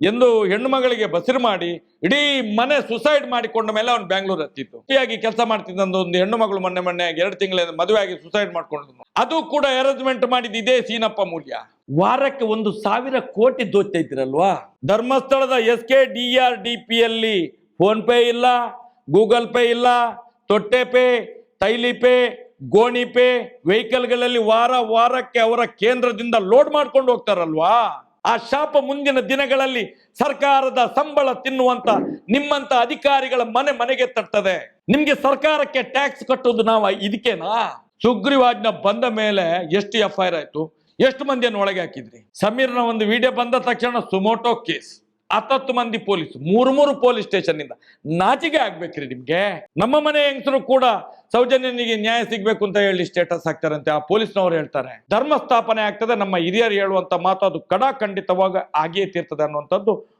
ಎಂದು ಹೆಣ್ಣು ಮಗಳಿಗೆ ಬಸಿರು ಮಾಡಿ, ಇಡೀ ಮನೆ ಸುಸೈಡ್ ಮಾಡಿಕೊಂಡ ಮೇಲೆ ಅವ್ನು ಬ್ಯಾಂಗ್ಳೂರ್ ಹತ್ತಿತ್ತು. ಫ್ರೀಯಾಗಿ ಕೆಲಸ ಮಾಡ್ತಿದ್ದಂದು ಒಂದು ಹೆಣ್ಣು ಮಗಳು ಮೊನ್ನೆ ಮೊನ್ನೆ ಎರಡು ತಿಂಗಳ ಮದುವೆ ಆಗಿ ಸುಸೈಡ್ ಮಾಡ್ಕೊಂಡು ಅದು ಕೂಡ ಅರೇಂಜ್ಮೆಂಟ್ ಮಾಡಿದ ಇದೇ ಸೀನಪ್ಪ ಮೂಲ್ಯ. ವಾರಕ್ಕೆ ಒಂದು ಸಾವಿರ ಕೋಟಿ ದೋಚ್ತಾ ಇದ್ದೀರಲ್ವಾ? ಧರ್ಮಸ್ಥಳದ S K D R D P ಅಲ್ಲಿ ಫೋನ್ ಪೇ ಇಲ್ಲ, ಗೂಗಲ್ ಪೇ ಇಲ್ಲ, ತೊಟ್ಟೆ ಪೇ, ತೈಲಿ ಪೇ, ಗೋಣಿ ಪೇ, ವೆಹಿಕಲ್ಗಳಲ್ಲಿ ವಾರ ವಾರಕ್ಕೆ ಅವರ ಕೇಂದ್ರದಿಂದ ಲೋಡ್ ಮಾಡ್ಕೊಂಡು ಹೋಗ್ತಾರಲ್ವಾ? ಆ ಶಾಪ ಮುಂದಿನ ದಿನಗಳಲ್ಲಿ ಸರ್ಕಾರದ ಸಂಬಳ ತಿನ್ನುವಂತ ನಿಮ್ಮಂತ ಅಧಿಕಾರಿಗಳ ಮನೆ ಮನೆಗೆ ತಟ್ಟದೆ ನಿಮ್ಗೆ ಸರ್ಕಾರಕ್ಕೆ ಟ್ಯಾಕ್ಸ್ ಕಟ್ಟೋದು ನಾವು ಇದಕ್ಕೇನಾ ಸುಗ್ರೀವಾಜ್ಞ ಬಂದ ಮೇಲೆ ಎಷ್ಟು ಎಫ್ ಐ ಆರ್ ಆಯ್ತು? ಎಷ್ಟು ಮಂದಿಯನ್ನು ಒಳಗೆ ಹಾಕಿದ್ರಿ? ಸಮೀರ್ನ ಒಂದು ವಿಡಿಯೋ ಬಂದ ತಕ್ಷಣ ಸುಮೋಟೋ ಕೇಸ್, ಹತ್ತತ್ತು ಮಂದಿ ಪೊಲೀಸ್, ಮೂರು ಮೂರು ಪೊಲೀಸ್ ಸ್ಟೇಷನ್ ಇಂದ ನಾಚಿಕೆ ಆಗ್ಬೇಕ್ರಿ ನಿಮ್ಗೆ. ನಮ್ಮ ಮನೆ ಹೆಂಗಸರು ಕೂಡ ಸೌಜನ್ಯನಿಗೆ ನ್ಯಾಯ ಸಿಗ್ಬೇಕು ಅಂತ ಹೇಳಿ ಸ್ಟೇಟಸ್ ಹಾಕ್ತಾರಂತೆ. ಆ ಪೊಲೀಸ್ನವರು ಹೇಳ್ತಾರೆ ಧರ್ಮ ಸ್ಥಾಪನೆ ಆಗ್ತದೆ, ನಮ್ಮ ಹಿರಿಯರು ಹೇಳುವಂತ ಮಾತು ಅದು ಕಡಾ ಖಂಡಿತವಾಗ ಆಗಿಯೇ ತೀರ್ತದೆ ಅನ್ನುವಂಥದ್ದು